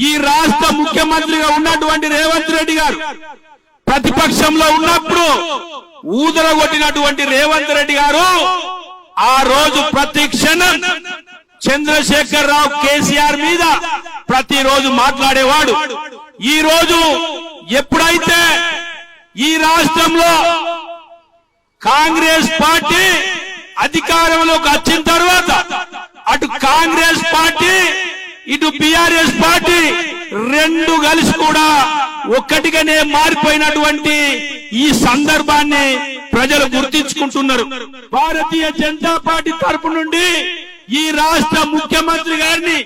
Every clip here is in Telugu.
ఈ రాష్ట్ర ముఖ్యమంత్రిగా ఉన్నటువంటి రేవంత్ రెడ్డి గారు ప్రతిపక్షంలో ఉన్నప్పుడు ఊదర కొట్టినటువంటి రేవంత్ రెడ్డి గారు ఆ రోజు ప్రతి క్షణం చంద్రశేఖర్ రావు కేసీఆర్ మీద ప్రతిరోజు మాట్లాడేవాడు. ఈ రోజు ఎప్పుడైతే ఈ రాష్ట్రంలో కాంగ్రెస్ పార్టీ అధికారంలోకి వచ్చిన తర్వాత అటు కాంగ్రెస్ పార్టీ ఇటు బిఆర్ఎస్ పార్టీ రెండు కలిసి కూడా ఒక్కటిగానే మారిపోయినటువంటి ఈ సందర్భాన్ని ప్రజలు గుర్తించుకుంటున్నారు. భారతీయ జనతా పార్టీ తరపు నుండి ఈ రాష్ట్ర ముఖ్యమంత్రి గారిని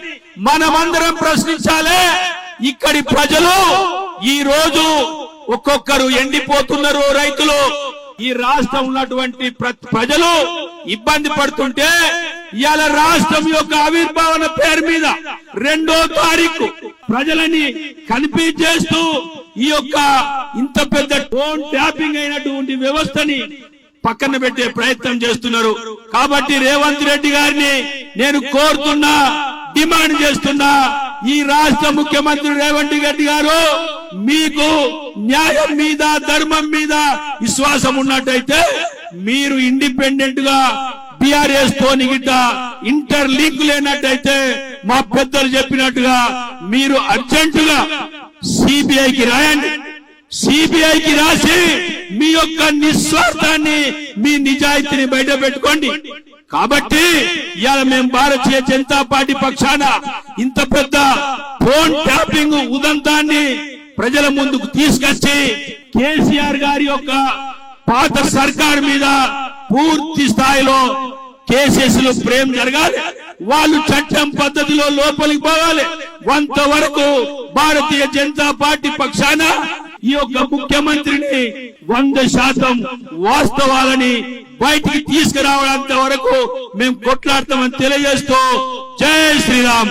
మనమందరం ప్రశ్నించాలి. ఇక్కడి ప్రజలు ఈ రోజు ఒక్కొక్కరు ఎండిపోతున్నారు రైతులు. ఈ రాష్ట్రం ఉన్నటువంటి ప్రజలు ఇబ్బంది పడుతుంటే ఇవాళ రాష్ట్రం యొక్క ఆవిర్భావన పేరు మీద రెండో తారీఖు ప్రజలని కనిపించేస్తూ ఈ యొక్క ఇంత పెద్ద టోన్ ట్యాపింగ్ అయినటువంటి వ్యవస్థని పక్కన పెట్టే ప్రయత్నం చేస్తున్నారు. కాబట్టి రేవంత్ రెడ్డి గారిని నేను కోరుతున్నా డిమాండ్ చేస్తున్నా ఈ రాష్ట్ర ముఖ్యమంత్రి రేవంత్ రెడ్డి గారు మీకు న్యాయం మీద ధర్మం మీద విశ్వాసం ఉన్నట్టయితే మీరు ఇండిపెండెంట్గా టిఆర్ఎస్ తోని గిట్ట ఇంటర్ లింక్ లేనట్టయితే మా పెద్దలు చెప్పినట్టుగా మీరు అర్జెంటుగా సిబిఐకి రాయండి. సిబిఐకి రాసి మీ యొక్క నిస్వార్థాన్ని మీ నిజాయితీని బయట పెట్టుకోండి. కాబట్టి ఇవాళ మేము భారతీయ జనతా పార్టీ పక్షాన ఇంత పెద్ద ఫోన్ ట్యాపింగ్ ఉదంతాన్ని ప్రజల ముందుకు తీసుకొచ్చి కేసీఆర్ గారి యొక్క పాత సర్కార్ మీద పూర్తి స్థాయిలో కేసెస్ ప్రేమ జరగాలి. వాళ్ళు చట్టం పద్ధతిలో లోపలికి పోవాలి. కొంత వరకు భారతీయ జనతా పార్టీ పక్షాన ఈ యొక్క ముఖ్యమంత్రిని వంద శాతం వాస్తవాలని బయటికి తీసుకురావడంత వరకు మేము కొట్లాడతామని తెలియజేస్తూ జై శ్రీరామ్.